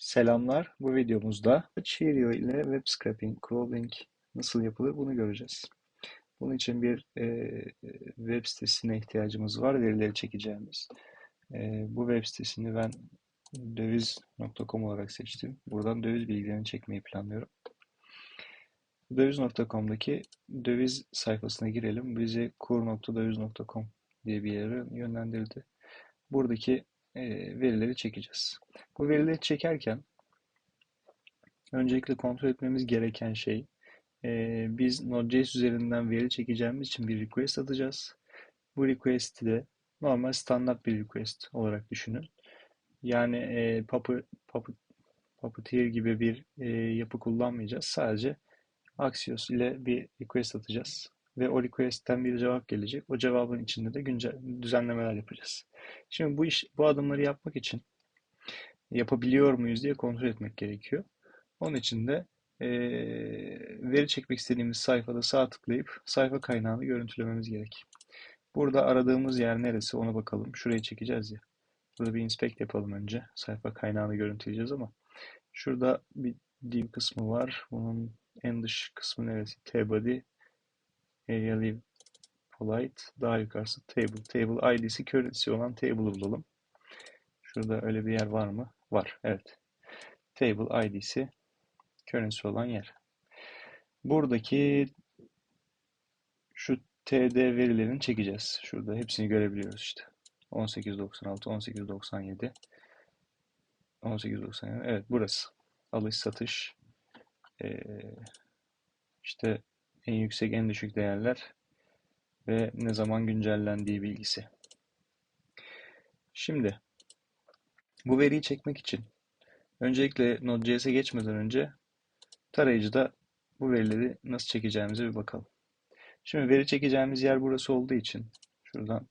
Selamlar. Bu videomuzda Cheerio ile web scraping, crawling nasıl yapılır bunu göreceğiz. Bunun için bir e, web sitesine ihtiyacımız var, verileri çekeceğimiz. E, bu web sitesini ben döviz.com olarak seçtim. Buradan döviz bilgilerini çekmeyi planlıyorum. Döviz.com'daki döviz sayfasına girelim. Bizi kur.döviz.com diye bir yere yönlendirdi. Buradaki verileri çekeceğiz. Bu verileri çekerken öncelikle kontrol etmemiz gereken şey e, biz Node.js üzerinden veri çekeceğimiz için bir request atacağız. Bu request'i de normal standart bir request olarak düşünün. Yani e, Puppet, Puppet, Puppeteer gibi bir e, yapı kullanmayacağız. Sadece Axios ile bir request atacağız ve o request'ten bir cevap gelecek. O cevabın içinde de güncel düzenlemeler yapacağız. Şimdi bu iş bu adımları yapmak için yapabiliyor muyuz diye kontrol etmek gerekiyor. Onun için de e, veri çekmek istediğimiz sayfada sağ tıklayıp sayfa kaynağını görüntülememiz gerek. Burada aradığımız yer neresi ona bakalım. Şurayı çekeceğiz ya. Burada bir inspect yapalım önce. Sayfa kaynağını görüntüleyeceğiz ama şurada bir div kısmı var. Bunun en dış kısmı neresi? T-body Area polite. Daha yukarısı table. Table id'si currency olan table'ı bulalım. Şurada öyle bir yer var mı? Var. Evet. Table id'si currency olan yer. Buradaki şu TD verilerini çekeceğiz. Şurada hepsini görebiliyoruz işte. 1896, 1897, 1897. Evet burası. Alış satış. Ee, işte en yüksek en düşük değerler ve ne zaman güncellendiği bilgisi. Şimdi bu veriyi çekmek için öncelikle Node.js'e geçmeden önce tarayıcıda bu verileri nasıl çekeceğimize bir bakalım. Şimdi veri çekeceğimiz yer burası olduğu için şuradan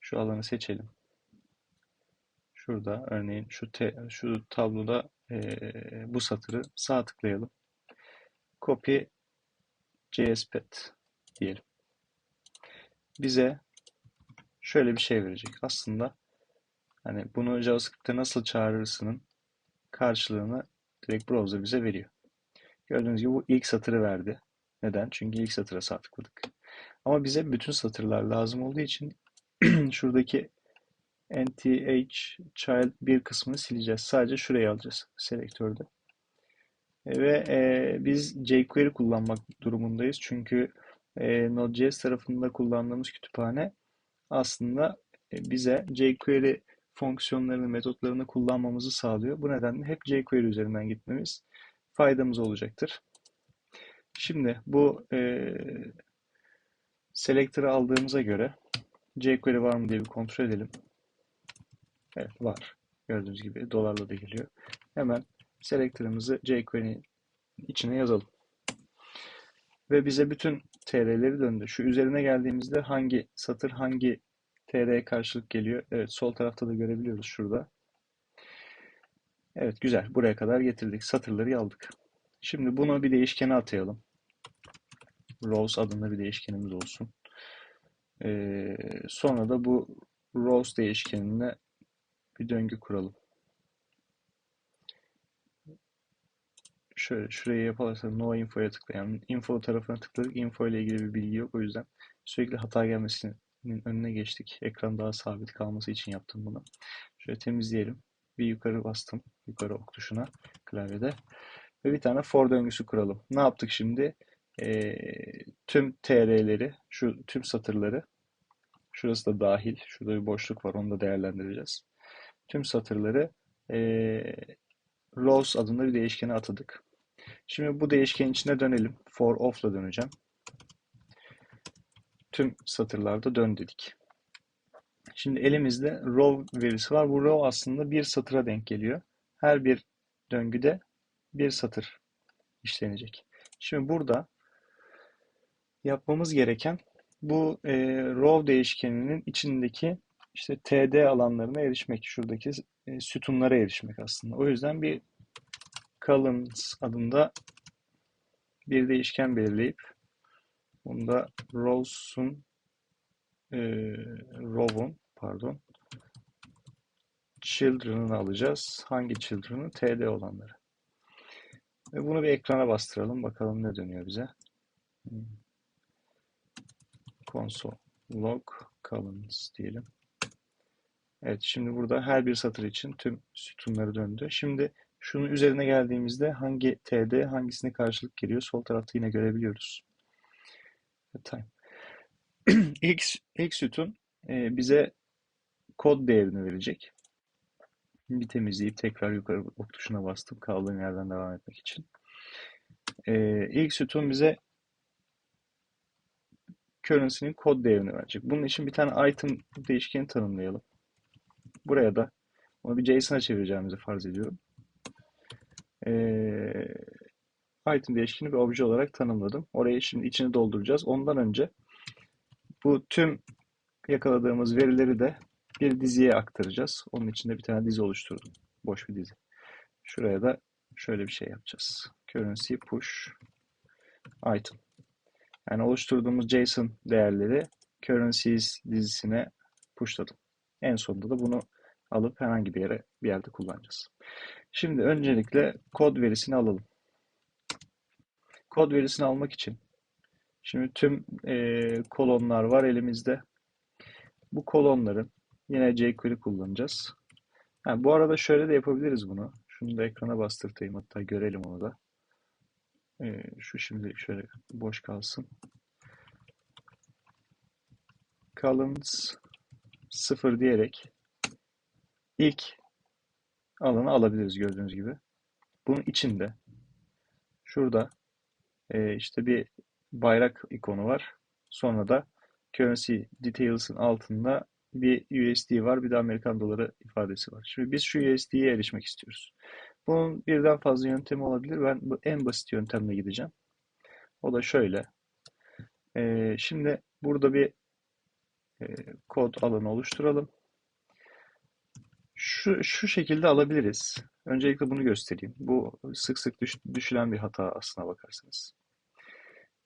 şu alanı seçelim. Şurada örneğin şu te, şu tabloda e, bu satırı sağ tıklayalım. Copy JSPet diyelim. Bize şöyle bir şey verecek. Aslında hani bunu JavaScript'te nasıl çağırırsının karşılığını direkt browser bize veriyor. Gördüğünüz gibi bu ilk satırı verdi. Neden? Çünkü ilk satıra sağ tıkladık. Ama bize bütün satırlar lazım olduğu için şuradaki nth child bir kısmını sileceğiz. Sadece şurayı alacağız selektörde. Ve e, biz jQuery kullanmak durumundayız. Çünkü e, Node.js tarafında kullandığımız kütüphane aslında e, bize jQuery fonksiyonlarını, metotlarını kullanmamızı sağlıyor. Bu nedenle hep jQuery üzerinden gitmemiz faydamız olacaktır. Şimdi bu e, selector'ı aldığımıza göre jQuery var mı diye bir kontrol edelim. Evet var. Gördüğünüz gibi dolarla da geliyor. Hemen selektörümüzü jQuery'nin içine yazalım. Ve bize bütün TR'leri döndü. Şu üzerine geldiğimizde hangi satır hangi TR'ye karşılık geliyor? Evet sol tarafta da görebiliyoruz şurada. Evet güzel. Buraya kadar getirdik. Satırları aldık. Şimdi bunu bir değişkene atayalım. Rows adında bir değişkenimiz olsun. Ee, sonra da bu rows değişkenine bir döngü kuralım. Şöyle şuraya yaparsak no info'ya tıklayalım. Info tarafına tıkladık. Info ile ilgili bir bilgi yok. O yüzden sürekli hata gelmesinin önüne geçtik. Ekran daha sabit kalması için yaptım bunu. Şöyle temizleyelim. Bir yukarı bastım. Yukarı ok tuşuna klavyede. Ve bir tane for döngüsü kuralım. Ne yaptık şimdi? E, tüm tr'leri, şu tüm satırları şurası da dahil. Şurada bir boşluk var. Onu da değerlendireceğiz. Tüm satırları e, rows adında bir değişkene atadık. Şimdi bu değişkenin içine dönelim. For off'la döneceğim. Tüm satırlarda dön dedik. Şimdi elimizde row verisi var. Bu row aslında bir satıra denk geliyor. Her bir döngüde bir satır işlenecek. Şimdi burada yapmamız gereken bu e, row değişkeninin içindeki işte td alanlarına erişmek. Şuradaki e, sütunlara erişmek aslında. O yüzden bir columns adında bir değişken belirleyip bunda rows'un e, row'un pardon children'ını alacağız. Hangi children'ı? TD olanları. Ve bunu bir ekrana bastıralım. Bakalım ne dönüyor bize. Hmm. Console log columns diyelim. Evet şimdi burada her bir satır için tüm sütunları döndü. Şimdi şunun üzerine geldiğimizde hangi TD hangisine karşılık geliyor sol tarafta yine görebiliyoruz. Time. ilk, ilk sütun e, bize kod değerini verecek. Bir temizleyip tekrar yukarı ok tuşuna bastım kaldığım yerden devam etmek için. E, ilk sütun bize currency'nin kod değerini verecek. Bunun için bir tane item değişkeni tanımlayalım. Buraya da onu bir JSON'a çevireceğimizi farz ediyorum. Ee, item değişkeni bir obje olarak tanımladım. Orayı şimdi içini dolduracağız. Ondan önce bu tüm yakaladığımız verileri de bir diziye aktaracağız. Onun için de bir tane dizi oluşturdum. Boş bir dizi. Şuraya da şöyle bir şey yapacağız. Currency push item. Yani oluşturduğumuz JSON değerleri currencies dizisine pushladım. En sonunda da bunu alıp herhangi bir yere bir yerde kullanacağız. Şimdi öncelikle kod verisini alalım. Kod verisini almak için şimdi tüm e, kolonlar var elimizde. Bu kolonların yine jQuery kullanacağız. Yani bu arada şöyle de yapabiliriz bunu. Şunu da ekrana bastırtayım hatta görelim onu da. E, şu şimdi şöyle boş kalsın. Columns 0 diyerek ilk alanı alabiliriz gördüğünüz gibi. Bunun içinde şurada e, işte bir bayrak ikonu var. Sonra da currency details'ın altında bir USD var, bir de Amerikan doları ifadesi var. Şimdi biz şu USD'ye erişmek istiyoruz. Bunun birden fazla yöntemi olabilir. Ben bu en basit yöntemle gideceğim. O da şöyle. Ee, şimdi burada bir e, kod alanı oluşturalım. Şu, şu şekilde alabiliriz. Öncelikle bunu göstereyim. Bu sık sık düş, düşülen bir hata aslına bakarsanız.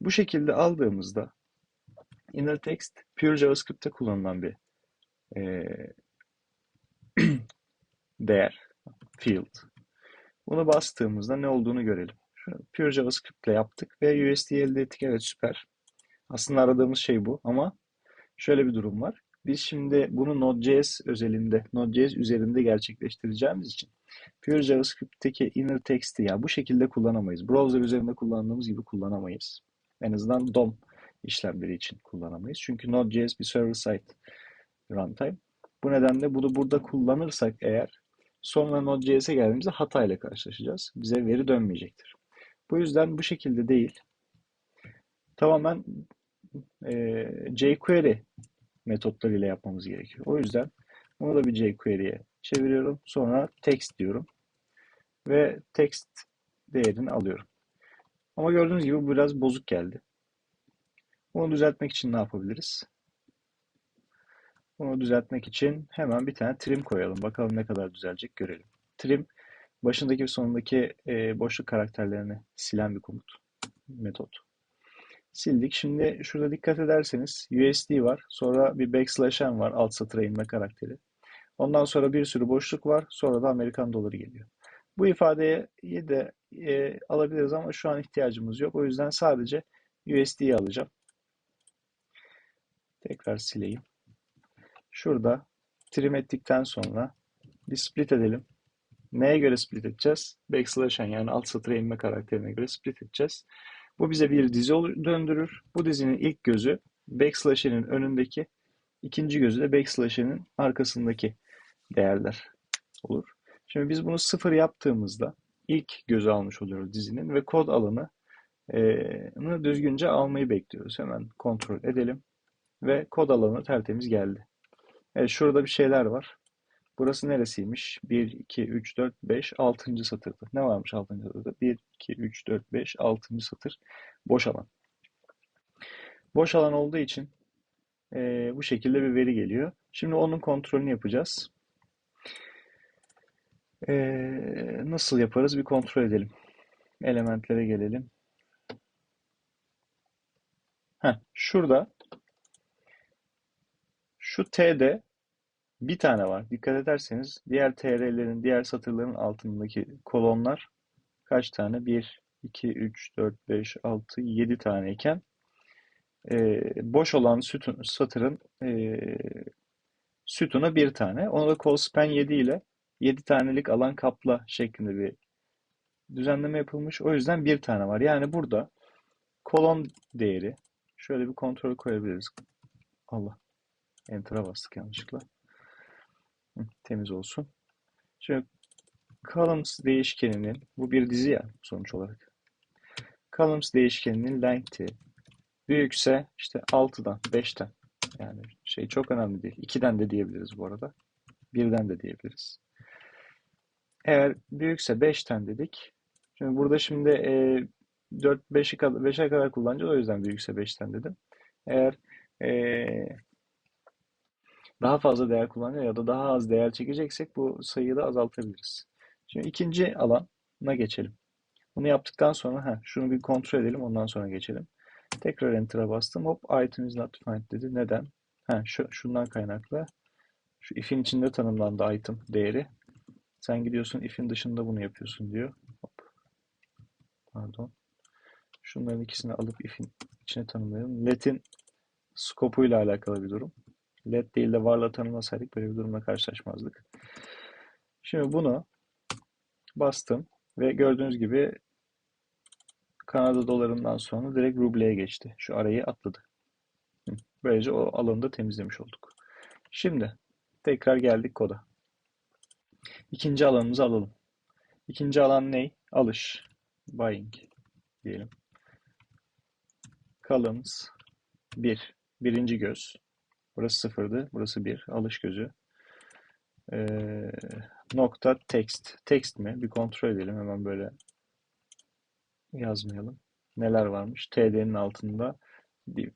Bu şekilde aldığımızda inner text pure JavaScript'te kullanılan bir e, değer, field. Bunu bastığımızda ne olduğunu görelim. Şunu pure JavaScript ile yaptık ve USD elde ettik. Evet süper. Aslında aradığımız şey bu ama şöyle bir durum var. Biz şimdi bunu Node.js özelinde, Node.js üzerinde gerçekleştireceğimiz için Pure JavaScript'teki inner text'i ya bu şekilde kullanamayız. Browser üzerinde kullandığımız gibi kullanamayız. En azından DOM işlemleri için kullanamayız. Çünkü Node.js bir server-side runtime. Bu nedenle bunu burada kullanırsak eğer sonra Node.js'e geldiğimizde hata ile karşılaşacağız. Bize veri dönmeyecektir. Bu yüzden bu şekilde değil. Tamamen e, jQuery metotlarıyla yapmamız gerekiyor. O yüzden bunu da bir jQuery'e çeviriyorum. Sonra text diyorum. Ve text değerini alıyorum. Ama gördüğünüz gibi biraz bozuk geldi. Bunu düzeltmek için ne yapabiliriz? Bunu düzeltmek için hemen bir tane trim koyalım. Bakalım ne kadar düzelecek görelim. Trim başındaki ve sonundaki boşluk karakterlerini silen bir komut, metot. Sildik. Şimdi şurada dikkat ederseniz USD var. Sonra bir backslash n var alt satıra inme karakteri. Ondan sonra bir sürü boşluk var. Sonra da Amerikan doları geliyor. Bu ifadeyi de e, alabiliriz ama şu an ihtiyacımız yok. O yüzden sadece USD'yi alacağım. Tekrar sileyim. Şurada trim ettikten sonra bir split edelim. Neye göre split edeceğiz? Backslash yani alt satıra inme karakterine göre split edeceğiz. Bu bize bir dizi döndürür. Bu dizinin ilk gözü backslash'inin önündeki, ikinci gözü de backslash'inin arkasındaki değerler olur. Şimdi biz bunu sıfır yaptığımızda ilk gözü almış oluyoruz dizinin ve kod alanı e, düzgünce almayı bekliyoruz. Hemen kontrol edelim ve kod alanı tertemiz geldi. Evet şurada bir şeyler var. Burası neresiymiş? 1, 2, 3, 4, 5, 6. satırda. Ne varmış 6. satırda? 1, 2, 3, 4, 5, 6. satır. Boş alan. Boş alan olduğu için e, bu şekilde bir veri geliyor. Şimdi onun kontrolünü yapacağız. E, nasıl yaparız? Bir kontrol edelim. Elementlere gelelim. Heh, şurada şu t'de bir tane var. Dikkat ederseniz diğer TR'lerin, diğer satırların altındaki kolonlar kaç tane? 1, 2, 3, 4, 5, 6, 7 taneyken e, boş olan sütun, satırın e, sütuna bir tane. Onu da call span 7 ile 7 tanelik alan kapla şeklinde bir düzenleme yapılmış. O yüzden bir tane var. Yani burada kolon değeri şöyle bir kontrol koyabiliriz. Allah. Enter'a bastık yanlışlıkla. Temiz olsun. Şimdi columns değişkeninin bu bir dizi ya sonuç olarak. Columns değişkeninin length'i büyükse işte 6'dan 5'ten yani şey çok önemli değil. 2'den de diyebiliriz bu arada. 1'den de diyebiliriz. Eğer büyükse 5'ten dedik. Şimdi burada şimdi e, 4 5'e kadar 5'e kadar kullanacağız. O yüzden büyükse 5'ten dedim. Eğer e, daha fazla değer kullanacak ya da daha az değer çekeceksek bu sayıyı da azaltabiliriz. Şimdi ikinci alana geçelim. Bunu yaptıktan sonra ha, şunu bir kontrol edelim ondan sonra geçelim. Tekrar Enter'a bastım. Hop item is not defined dedi. Neden? Ha, şu, şundan kaynaklı. Şu if'in içinde tanımlandı item değeri. Sen gidiyorsun if'in dışında bunu yapıyorsun diyor. Hop. Pardon. Şunların ikisini alıp if'in içine tanımlayalım. Let'in skopuyla alakalı bir durum. Let değil de varla tanımlasaydık böyle bir durumla karşılaşmazdık. Şimdi bunu bastım ve gördüğünüz gibi Kanada dolarından sonra direkt rubleye geçti. Şu arayı atladı. Böylece o alanı da temizlemiş olduk. Şimdi tekrar geldik koda. İkinci alanımızı alalım. İkinci alan ne? Alış. Buying diyelim. Columns 1. Birinci göz. Burası sıfırdı. Burası 1. Alış gözü. Ee, nokta text. Text mi? Bir kontrol edelim. Hemen böyle yazmayalım. Neler varmış? TD'nin altında div.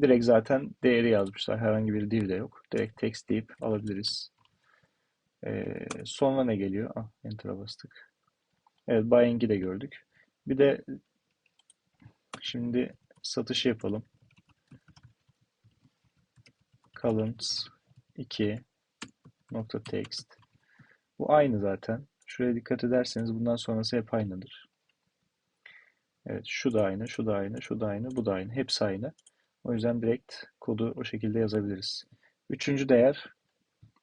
Direkt zaten değeri yazmışlar. Herhangi bir div de yok. Direkt text deyip alabiliriz. Ee, sonra ne geliyor? Ah, Enter'a bastık. Evet, buying'i de gördük. Bir de şimdi satışı yapalım. Columns 2 nokta text. Bu aynı zaten. Şuraya dikkat ederseniz bundan sonrası hep aynıdır. Evet, şu da aynı, şu da aynı, şu da aynı, bu da aynı. Hepsi aynı. O yüzden direkt kodu o şekilde yazabiliriz. Üçüncü değer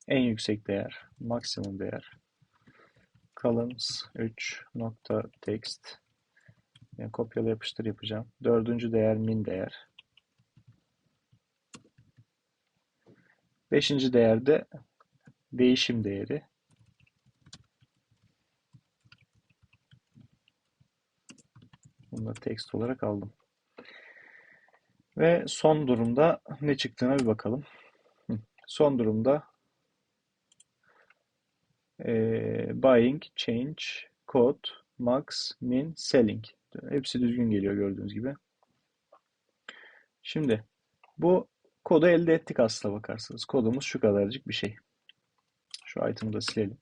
en yüksek değer, maksimum değer. Columns 3 nokta text. Yani kopyala yapıştır yapacağım. Dördüncü değer min değer. Beşinci değerde değişim değeri. Bunu da text olarak aldım. Ve son durumda ne çıktığına bir bakalım. Son durumda e, buying, change, code, max, min, selling. Hepsi düzgün geliyor gördüğünüz gibi. Şimdi bu kodu elde ettik aslına bakarsanız. Kodumuz şu kadarcık bir şey. Şu item'ı da silelim.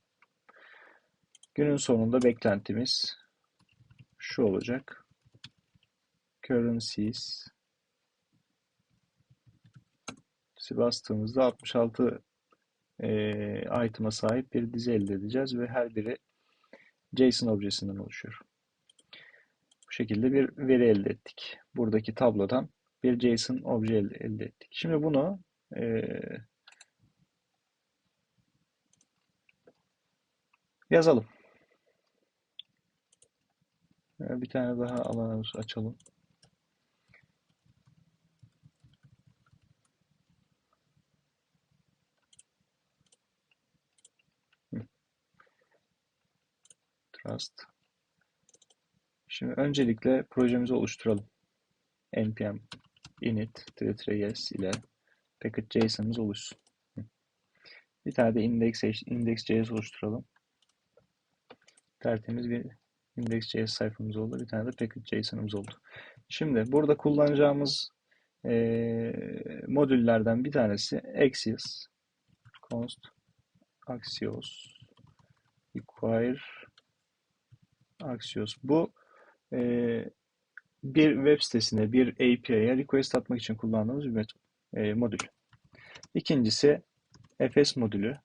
Günün sonunda beklentimiz şu olacak. Currencies bastığımızda 66 e, item'a sahip bir dizi elde edeceğiz ve her biri JSON objesinden oluşuyor. Bu şekilde bir veri elde ettik. Buradaki tablodan bir JSON obje elde, ettik. Şimdi bunu e, yazalım. Bir tane daha alanımız açalım. Trust. Şimdi öncelikle projemizi oluşturalım. npm init yes ile package.json'ımız oluşsun. Bir tane de index, index.js oluşturalım. Tertemiz bir index.js sayfamız oldu. Bir tane de package.json'ımız oldu. Şimdi burada kullanacağımız e, modüllerden bir tanesi Axios. const Axios require Axios. Bu e, bir web sitesine, bir API'ye request atmak için kullandığımız bir e, modül. İkincisi fs modülü,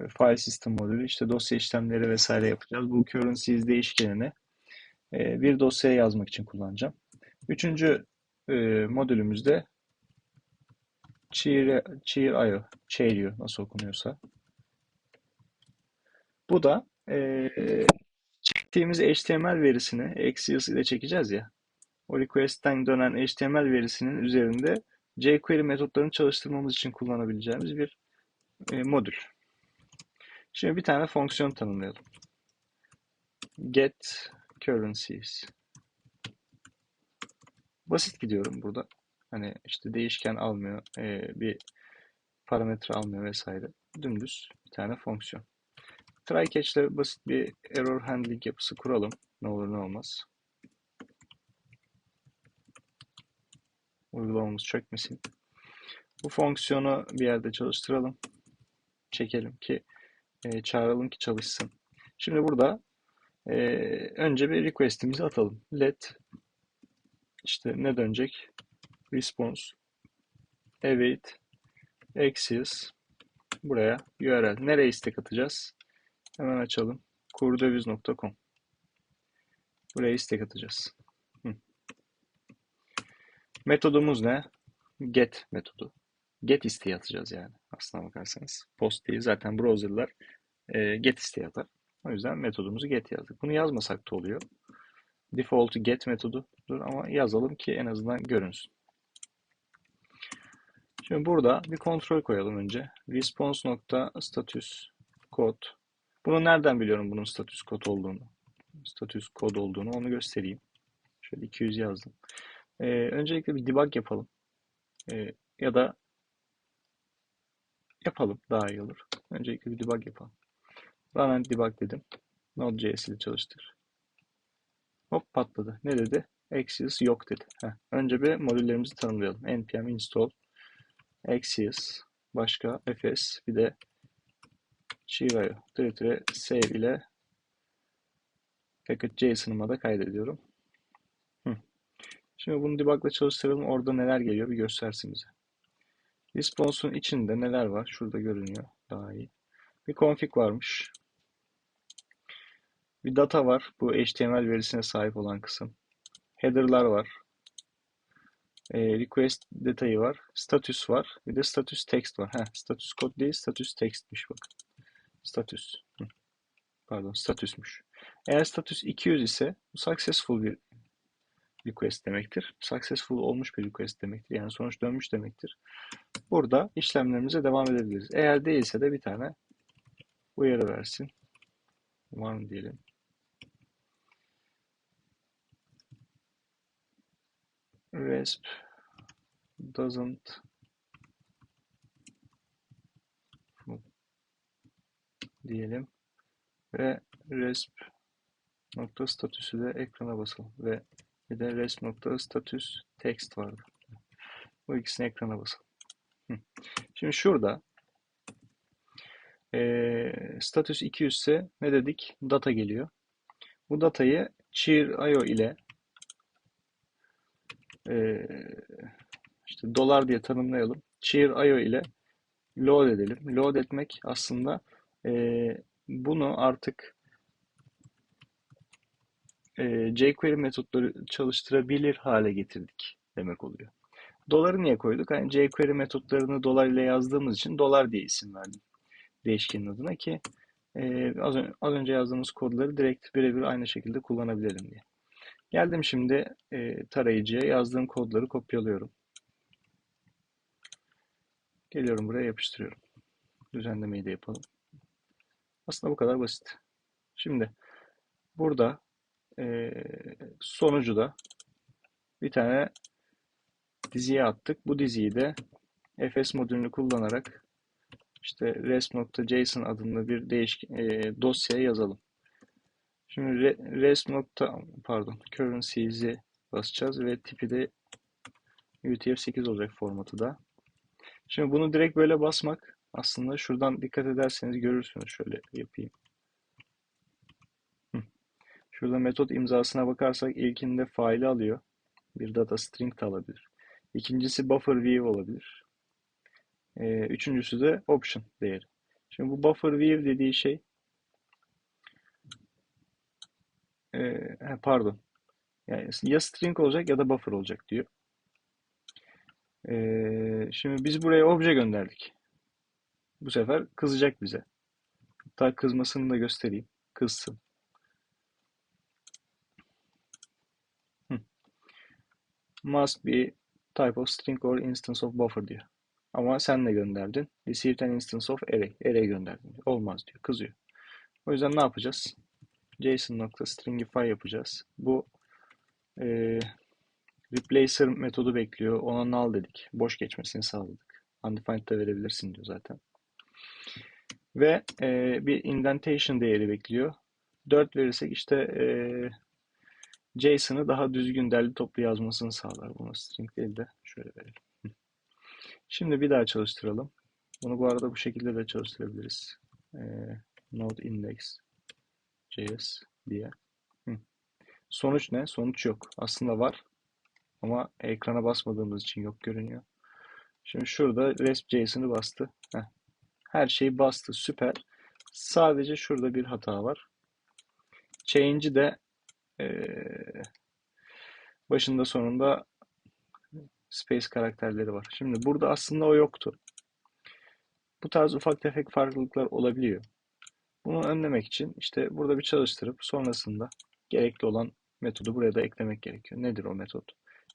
e, file system modülü, işte dosya işlemleri vesaire yapacağız. Bu currencies değişkenini e, bir dosyaya yazmak için kullanacağım. Üçüncü e, modülümüzde cheer, cheer.io, cheer.io nasıl okunuyorsa. Bu da e, çektiğimiz HTML verisini Axios ile çekeceğiz ya. O request'ten dönen HTML verisinin üzerinde jQuery metotlarını çalıştırmamız için kullanabileceğimiz bir e, modül. Şimdi bir tane fonksiyon tanımlayalım. Get currencies. Basit gidiyorum burada. Hani işte değişken almıyor, e, bir parametre almıyor vesaire. Dümdüz bir tane fonksiyon. Try catch ile basit bir error handling yapısı kuralım. Ne olur ne olmaz. Uygulamamız çökmesin. Bu fonksiyonu bir yerde çalıştıralım. Çekelim ki e, çağıralım ki çalışsın. Şimdi burada e, önce bir request'imizi atalım. Let işte ne dönecek? Response await Axios buraya URL. Nereye istek atacağız? Hemen açalım. kurdöviz.com Buraya istek atacağız. Hı. Metodumuz ne? Get metodu. Get isteği atacağız yani. Aslına bakarsanız. Post değil. Zaten browserlar e, get isteği atar. O yüzden metodumuzu get yazdık. Bunu yazmasak da oluyor. Default get metodudur ama yazalım ki en azından görünsün. Şimdi burada bir kontrol koyalım önce. Response.status code. Bunu nereden biliyorum bunun status kod olduğunu? Status kod olduğunu onu göstereyim. Şöyle 200 yazdım. Ee, öncelikle bir debug yapalım. Ee, ya da yapalım daha iyi olur. Öncelikle bir debug yapalım. Run and debug dedim. Node.js ile çalıştır. Hop patladı. Ne dedi? Axios yok dedi. Heh. Önce bir modüllerimizi tanımlayalım. npm install Axios başka fs bir de Shiva'yı tire save ile package.json'ıma da kaydediyorum. Şimdi bunu debug'la çalıştıralım. Orada neler geliyor bir göstersin bize. Response'un içinde neler var? Şurada görünüyor. Daha iyi. Bir config varmış. Bir data var. Bu HTML verisine sahip olan kısım. Header'lar var. E, request detayı var. Status var. Bir de status text var. Heh, status kod değil, status textmiş bakın. Status. Pardon, statusmuş. Eğer status 200 ise successful bir request demektir. Successful olmuş bir request demektir. Yani sonuç dönmüş demektir. Burada işlemlerimize devam edebiliriz. Eğer değilse de bir tane uyarı versin. Var mı diyelim. Resp doesn't diyelim ve resp nokta statüsü de ekrana basalım ve bir de resp nokta status text vardı. Bu ikisini ekrana basalım. Şimdi şurada e, status 200 ise ne dedik? Data geliyor. Bu datayı cheer.io ile e, işte dolar diye tanımlayalım. Cheer.io ile load edelim. Load etmek aslında e, bunu artık e, jQuery metotları çalıştırabilir hale getirdik demek oluyor. Doları niye koyduk? Yani jQuery metotlarını dolar ile yazdığımız için dolar diye isim verdim değişkenin adına ki e, az, az önce yazdığımız kodları direkt birebir aynı şekilde kullanabilelim diye. Geldim şimdi e, tarayıcıya yazdığım kodları kopyalıyorum. Geliyorum buraya yapıştırıyorum. Düzenlemeyi de yapalım. Aslında bu kadar basit. Şimdi burada e, sonucu da bir tane diziye attık. Bu diziyi de fs modülünü kullanarak işte res.json adında bir değişik e, dosyaya yazalım. Şimdi re, res pardon currencys'i basacağız ve tipi de UTF-8 olacak formatı da. Şimdi bunu direkt böyle basmak aslında şuradan dikkat ederseniz görürsünüz. Şöyle yapayım. Şurada metot imzasına bakarsak ilkinde faili alıyor. Bir data string de alabilir. İkincisi buffer view olabilir. Ee, üçüncüsü de option değeri. Şimdi bu buffer view dediği şey e, pardon yani ya string olacak ya da buffer olacak diyor. Ee, şimdi biz buraya obje gönderdik. Bu sefer kızacak bize. Hatta kızmasını da göstereyim. Kızsın. Must be type of string or instance of buffer diyor. Ama sen de gönderdin. Received an instance of array. Array gönderdin. Olmaz diyor. Kızıyor. O yüzden ne yapacağız? JSON.stringify yapacağız. Bu e, replacer metodu bekliyor. Ona null dedik. Boş geçmesini sağladık. Undefined de verebilirsin diyor zaten. Ve e, bir indentation değeri bekliyor. 4 verirsek işte e, JSON'ı daha düzgün derli toplu yazmasını sağlar. Bunu string değil de şöyle verelim. Şimdi bir daha çalıştıralım. Bunu bu arada bu şekilde de çalıştırabiliriz. E, node index JS diye. Sonuç ne? Sonuç yok. Aslında var. Ama ekrana basmadığımız için yok görünüyor. Şimdi şurada resp.json'ı bastı. Heh. Her şeyi bastı. Süper. Sadece şurada bir hata var. Change'i de ee, başında sonunda space karakterleri var. Şimdi burada aslında o yoktu. Bu tarz ufak tefek farklılıklar olabiliyor. Bunu önlemek için işte burada bir çalıştırıp sonrasında gerekli olan metodu buraya da eklemek gerekiyor. Nedir o metot?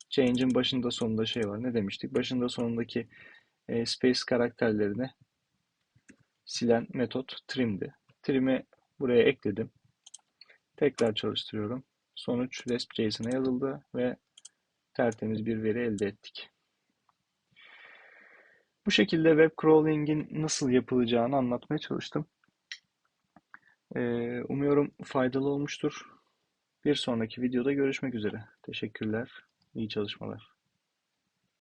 Change'in başında sonunda şey var. Ne demiştik? Başında sonundaki e, space karakterlerini silen metot trim'di. Trim'i buraya ekledim. Tekrar çalıştırıyorum. Sonuç RESP.json'a yazıldı ve tertemiz bir veri elde ettik. Bu şekilde web crawling'in nasıl yapılacağını anlatmaya çalıştım. Ee, umuyorum faydalı olmuştur. Bir sonraki videoda görüşmek üzere. Teşekkürler. İyi çalışmalar.